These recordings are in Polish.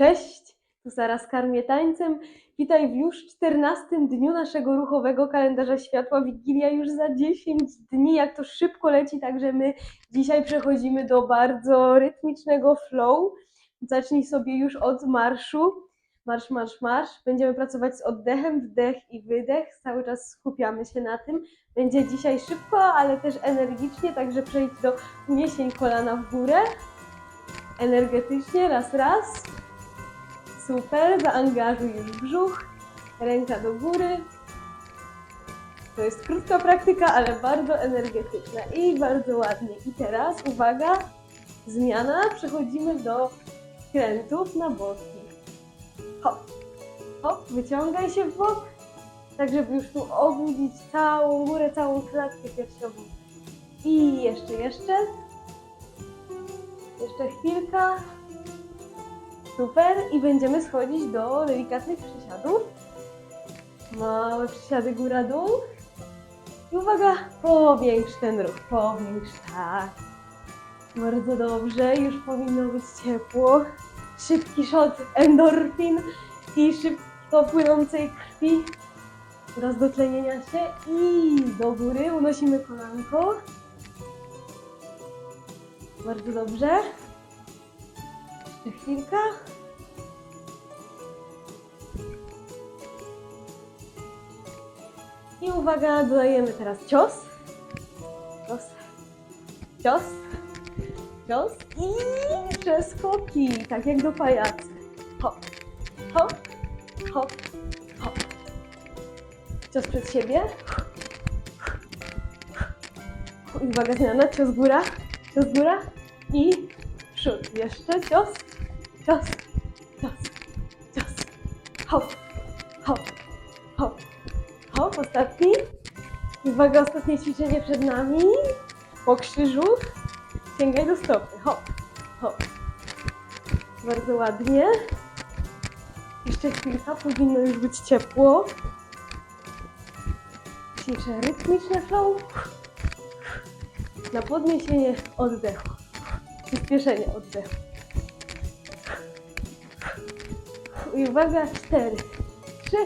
Cześć, tu Sara z Karmię Tańcem. Witaj w już 14 dniu naszego ruchowego kalendarza światła. Wigilia już za 10 dni, jak to szybko leci, także my dzisiaj przechodzimy do bardzo rytmicznego flow. Zacznij sobie już od marszu. Marsz, marsz, marsz. Będziemy pracować z oddechem, wdech i wydech. Cały czas skupiamy się na tym. Będzie dzisiaj szybko, ale też energicznie, także przejdź do uniesień kolana w górę. Energetycznie, raz, raz. Super, zaangażuj brzuch, ręka do góry. To jest krótka praktyka, ale bardzo energetyczna i bardzo ładnie. I teraz, uwaga, zmiana, przechodzimy do skrętów na boki. Hop, hop, wyciągaj się w bok, tak żeby już tu obudzić całą górę, całą klatkę piersiową. I jeszcze, jeszcze. Jeszcze chwilka. Super. I będziemy schodzić do delikatnych przysiadów. Małe przysiady góra-dół. I uwaga, powiększ ten ruch, powiększ, tak. Bardzo dobrze, już powinno być ciepło. Szybki shot endorfin i szybko płynącej krwi. Raz do tlenienia się i do góry unosimy kolanko. Bardzo dobrze. Jeszcze chwilka. I uwaga, dodajemy teraz cios. Cios. Cios. Cios. I przeskoki, tak jak do pajacy. Hop, hop, hop, hop. Cios przed siebie. Uwaga, zmiana. Cios góra. Cios góra. I przód. Jeszcze cios. Cios. Cios. Cios. Hop. Hop. Hop. Hop. Ostatni. Uwaga, ostatnie ćwiczenie przed nami. Po krzyżu. Sięgaj do stopy. Hop. Hop. Bardzo ładnie. Jeszcze chwilka, powinno już być ciepło. Ćwiczę rytmiczne flow. Na podniesienie oddechu. Przyspieszenie oddechu. I uwaga, 4, 3,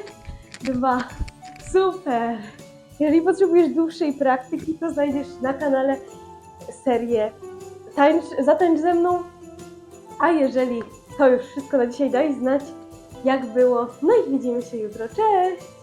2, super. Jeżeli potrzebujesz dłuższej praktyki, to znajdziesz na kanale serię Tańcz, Zatańcz ze mną. A jeżeli to już wszystko na dzisiaj, daj znać, jak było. No i widzimy się jutro. Cześć!